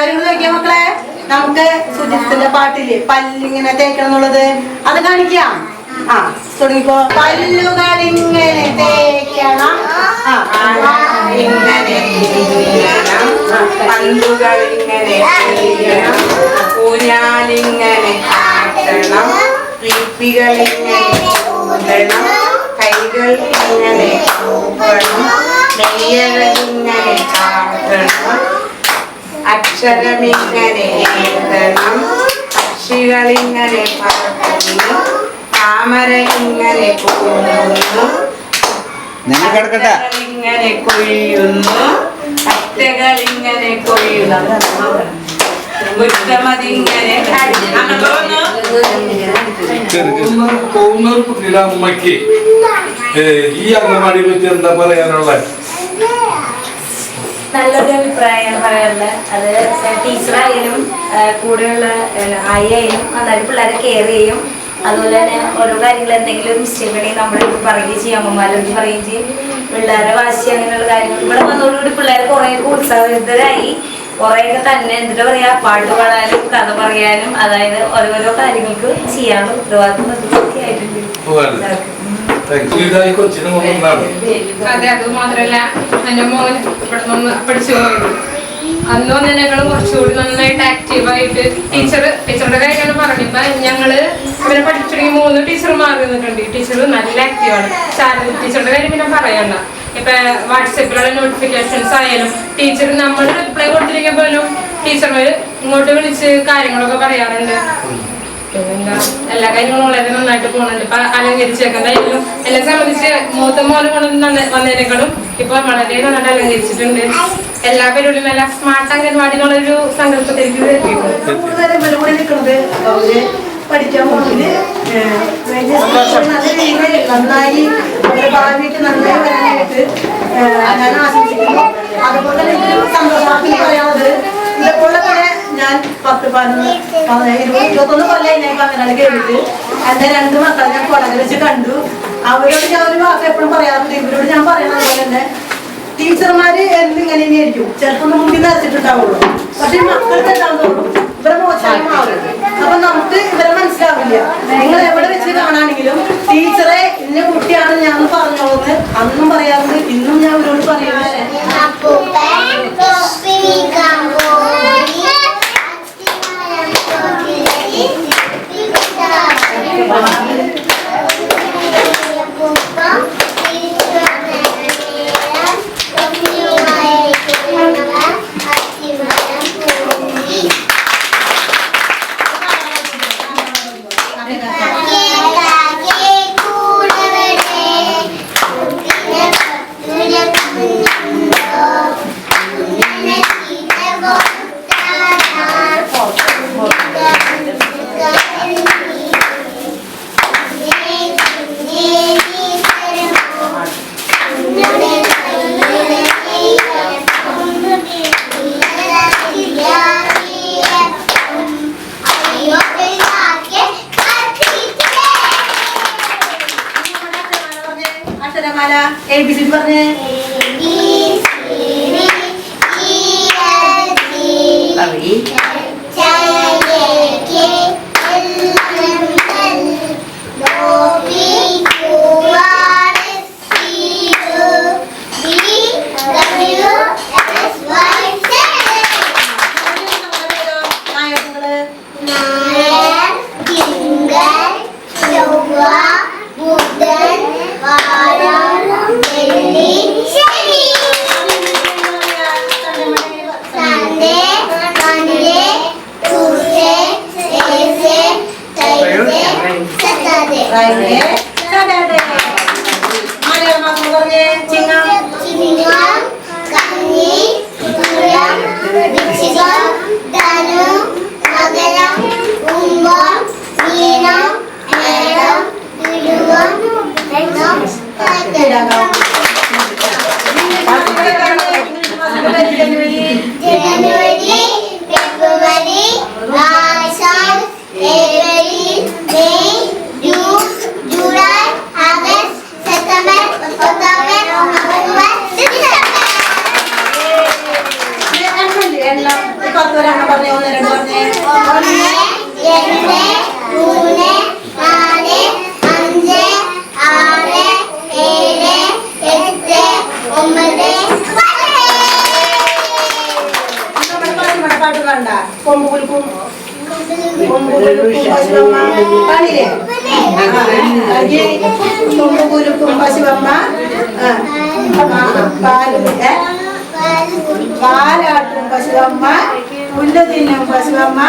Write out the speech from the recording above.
കാര്യങ്ങൾ നോക്കിയാ മക്കളെ? നമുക്ക് സുജിത്തിന്റെ പാട്ടിൽ പല്ലിങ്ങനെ തേക്കണം എന്നുള്ളത്. അത് കാണിക്കാം? ആ തുടങ്ങിക്കോ. പല്ലുകൾ ഇങ്ങനെ തേക്കണം. ആ ഇങ്ങനെ കൈകൾ ഇങ്ങനെ ഇങ്ങനെ കാട്ടണം. അക്ഷരമിങ്ങനെ എഴുതണം പക്ഷികളിങ്ങനെ പറക്കുന്നു താമര ഇങ്ങനെ കിടക്കട്ടെ ഇങ്ങനെ കൊയ്യുന്നു കറ്റകൾ ഇങ്ങനെ മുറ്റമതിങ്ങനെ പോകുന്നൂർ കുട്ടിയുടെ അമ്മയ്ക്ക് ഈ അംഗൻവാടിയെ പറ്റി എന്താ പറയാനുള്ളത്? നല്ലൊരു അഭിപ്രായമാണ് പറയാറുള്ളത് അത് ടീച്ചറായാലും കൂടെയുള്ള ആയാലും നന്നായിട്ട് പിള്ളേരെ കെയർ ചെയ്യും. അതുപോലെ തന്നെ ഓരോ കാര്യങ്ങൾ എന്തെങ്കിലും ഒരു മിസ്റ്റേക്ക് ഉണ്ടെങ്കിൽ നമ്മളോട് പറയുകയും ചെയ്യും അമ്മമാരോട് പറയുകയും ചെയ്യും. പിള്ളേരെ വാശി അങ്ങനെയുള്ള കാര്യങ്ങൾ. ഇവിടെ വന്നതോടുകൂടി പിള്ളേർ കുറേയൊക്കെ ഉത്സാഹിതരായി. കുറേയൊക്കെ തന്നെ എന്താ പറയാ പാട്ട് പാടാനും കഥ പറയാനും അതായത് ഓരോരോ കാര്യങ്ങൾക്ക് ചെയ്യാനുള്ള ഉത്തരവാദിത്വം ഒക്കെ ആയിട്ടുണ്ട് ഇതായി കൊച്ചിന് അന്ന് വന്നതിനേക്കാളും കുറച്ചുകൂടി നന്നായിട്ട് ആക്റ്റീവായിട്ട് ടീച്ചർ ടീച്ചറുടെ കാര്യമാണ് പറഞ്ഞു ഇപ്പൊ ഞങ്ങൾ ഇവരെ പഠിച്ചിട്ടുണ്ടെങ്കിൽ മൂന്ന് ടീച്ചർ മാറി നിന്നിട്ടുണ്ട് ടീച്ചർ നല്ല ആക്റ്റീവാണ് ശാരദ ടീച്ചറുടെ കാര്യം പിന്നെ പറയണ്ട. ഇപ്പൊ വാട്സപ്പിലുള്ള നോട്ടിഫിക്കേഷൻസ് ആയാലും ടീച്ചർ നമ്മൾ റിപ്ലൈ കൊടുത്തിരിക്കുമ്പോഴും ടീച്ചർമാര് ഇങ്ങോട്ട് വിളിച്ച് കാര്യങ്ങളൊക്കെ പറയാറുണ്ട്. പിന്നെന്താ എല്ലാ കാര്യങ്ങളും വളരെ നന്നായിട്ട് പോകുന്നുണ്ട് ഇപ്പൊ അലങ്കരിച്ചേക്കുന്നതായാലും എന്നെ സംബന്ധിച്ച് മൂത്ത മോനെ കൊണ്ട് വന്നതിനേക്കാളും ഇപ്പൊ വളരെ നന്നായിട്ട് അലങ്കരിച്ചിട്ടുണ്ട്. എല്ലാ പേരോടും നല്ല സ്മാർട്ട് അംഗൻവാടി ഒരു സങ്കല്പത്തിലേക്ക് പഠിക്കാൻ പോകുന്നത് നല്ല രീതിയിൽ നന്നായി അവരുടെ ഭാവിക്ക് നന്നായി വരാനായിട്ട് ഞാൻ ആശംസിക്കുന്നു. അതുപോലെ തന്നെ സന്തോഷമാക്കി പറയാനുള്ളത് ഇതേപോലെ തന്നെ ഞാൻ പത്ത് പതിനൊന്ന് ഇരുപത് ഇരുപത്തൊന്ന് കൊല്ലം ഞാൻ അങ്ങനെ കേട്ടിട്ട്. എന്റെ രണ്ട് മക്കളെ ഞാൻ കൊടകര വെച്ച് കണ്ടു. അവരോട് ഞാൻ ഒരു വാക്ക് എപ്പോഴും പറയാറുണ്ട്. ഇവരോട് ഞാൻ പറയണ പോലെ തന്നെ ടീച്ചർമാര് എന്തിങ്ങനെ ആയിരിക്കും ചിലപ്പോ ഒന്ന് മുന്നിൽ നിറച്ചിട്ടുണ്ടാവുള്ളൂ പക്ഷെ മക്കൾക്ക് ഉണ്ടാവുന്നുള്ളൂ ഇവരെ മോശമായി മാറും. അപ്പൊ നമുക്ക് ഇവരെ മനസ്സിലാവില്ല. നിങ്ങൾ എവിടെ വെച്ച് കാണാണെങ്കിലും ടീച്ചറെ ഇന്ന കുട്ടിയാണ് ഞാൻ പറഞ്ഞോളന്ന് അന്നും പറയാറുണ്ട്. ഇന്നും ഞാൻ ഇവരോട് പറയുന്നത് ね。കൊമ്പ് കുലുക്കും പശുവമ്മ കാണില്ലേ കൊമ്പ് കുലുക്കും പശുവമ്മ ആ, പാ- പാൽ ഏ? പാലാട്ടും പശുവമ്മ പുല്ല് തിന്നും പശുവമ്മ